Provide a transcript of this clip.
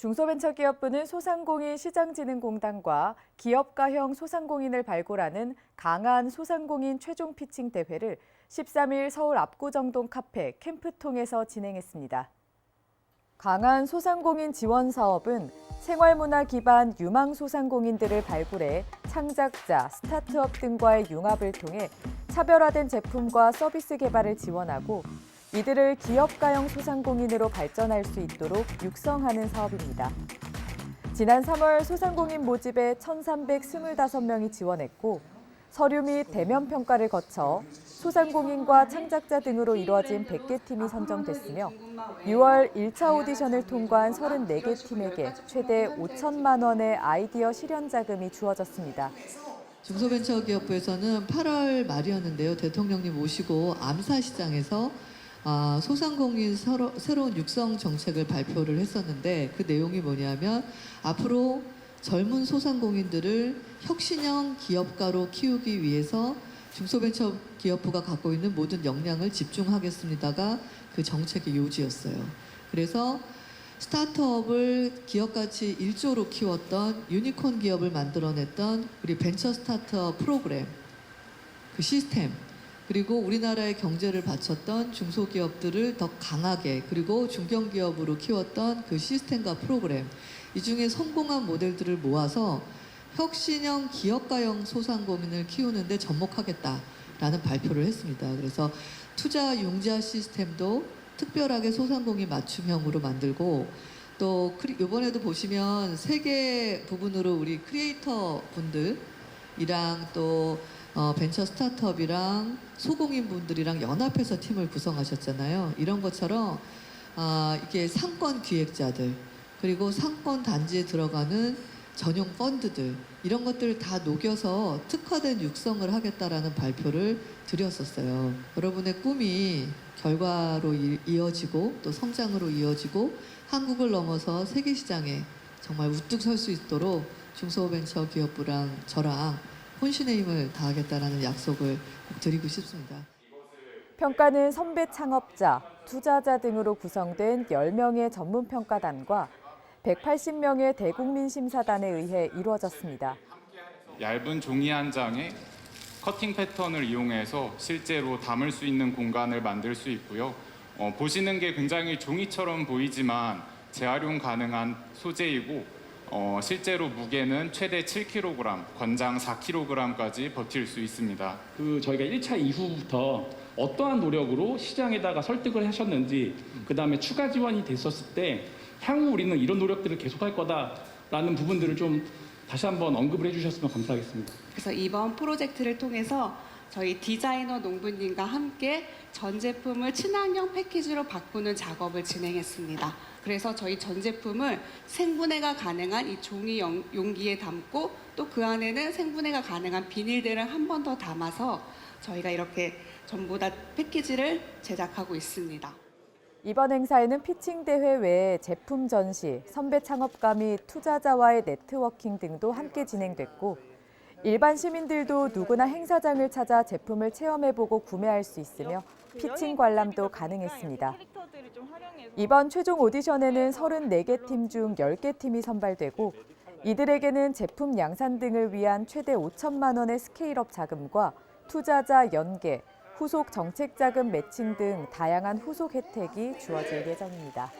중소벤처기업부는 소상공인 시장진흥공단과 기업가형 소상공인을 발굴하는 강한 소상공인 최종 피칭 대회를 13일 서울 압구정동 카페 캠프통에서 진행했습니다. 강한 소상공인 지원 사업은 생활문화 기반 유망 소상공인들을 발굴해 창작자, 스타트업 등과의 융합을 통해 차별화된 제품과 서비스 개발을 지원하고 이들을 기업가형 소상공인으로 발전할 수 있도록 육성하는 사업입니다. 지난 3월 소상공인 모집에 1,325명이 지원했고 서류 및 대면 평가를 거쳐 소상공인과 창작자 등으로 이루어진 100개 팀이 선정됐으며 6월 1차 오디션을 통과한 34개 팀에게 최대 5천만 원의 아이디어 실현 자금이 주어졌습니다. 중소벤처기업부에서는 8월 말이었는데요. 대통령님 모시고 암사시장에서 아, 소상공인 서로, 새로운 육성 정책을 발표를 했었는데 그 내용이 뭐냐면 앞으로 젊은 소상공인들을 혁신형 기업가로 키우기 위해서 중소벤처기업부가 갖고 있는 모든 역량을 집중하겠습니다가 그 정책의 요지였어요. 그래서 스타트업을 기업가치 1조로 키웠던 유니콘 기업을 만들어냈던 우리 벤처 스타트업 프로그램 그 시스템 그리고 우리나라의 경제를 바쳤던 중소기업들을 더 강하게 그리고 중견기업으로 키웠던 그 시스템과 프로그램 이 중에 성공한 모델들을 모아서 혁신형 기업가형 소상공인을 키우는데 접목하겠다라는 발표를 했습니다. 그래서 투자 융자 시스템도 특별하게 소상공인 맞춤형으로 만들고 또 이번에도 보시면 세 개 부분으로 우리 크리에이터 분들이랑 또 어, 벤처 스타트업이랑 소공인 분들이랑 연합해서 팀을 구성하셨잖아요. 이런 것처럼 아, 이게 상권 기획자들 그리고 상권 단지에 들어가는 전용 펀드들 이런 것들을 다 녹여서 특화된 육성을 하겠다라는 발표를 드렸었어요. 여러분의 꿈이 결과로 이- 이어지고 또 성장으로 이어지고 한국을 넘어서 세계 시장에 정말 우뚝 설 수 있도록 중소벤처기업부랑 저랑 혼신의 힘을 다하겠다라는 약속을 꼭 드리고 싶습니다. 평가는 선배 창업자, 투자자 등으로 구성된 10명의 전문 평가단과 180명의 대국민 심사단에 의해 이루어졌습니다. 얇은 종이 한 장에 커팅 패턴을 이용해서 실제로 담을 수 있는 공간을 만들 수 있고요. 어, 보시는 게 굉장히 종이처럼 보이지만 재활용 가능한 소재이고 어, 실제로 무게는 최대 7kg, 권장 4kg까지 버틸 수 있습니다. 그 저희가 1차 이후부터 어떠한 노력으로 시장에다가 설득을 하셨는지 그 다음에 추가 지원이 됐었을 때 향후 우리는 이런 노력들을 계속할 거다라는 부분들을 좀 다시 한번 언급을 해주셨으면 감사하겠습니다. 그래서 이번 프로젝트를 통해서 저희 디자이너 농부님과 함께 전 제품을 친환경 패키지로 바꾸는 작업을 진행했습니다. 그래서 저희 전 제품을 생분해가 가능한 이 종이 용- 용기에 담고 또 그 안에는 생분해가 가능한 비닐들을 한 번 더 담아서 저희가 이렇게 전부 다 패키지를 제작하고 있습니다. 이번 행사에는 피칭 대회 외에 제품 전시, 선배 창업가 및 투자자와의 네트워킹 등도 함께 진행됐고 일반 시민들도 누구나 행사장을 찾아 제품을 체험해보고 구매할 수 있으며 피칭 관람도 가능했습니다. 이번 최종 오디션에는 34개 팀 중 10개 팀이 선발되고 이들에게는 제품 양산 등을 위한 최대 5천만 원의 스케일업 자금과 투자자 연계, 후속 정책 자금 매칭 등 다양한 후속 혜택이 주어질 예정입니다.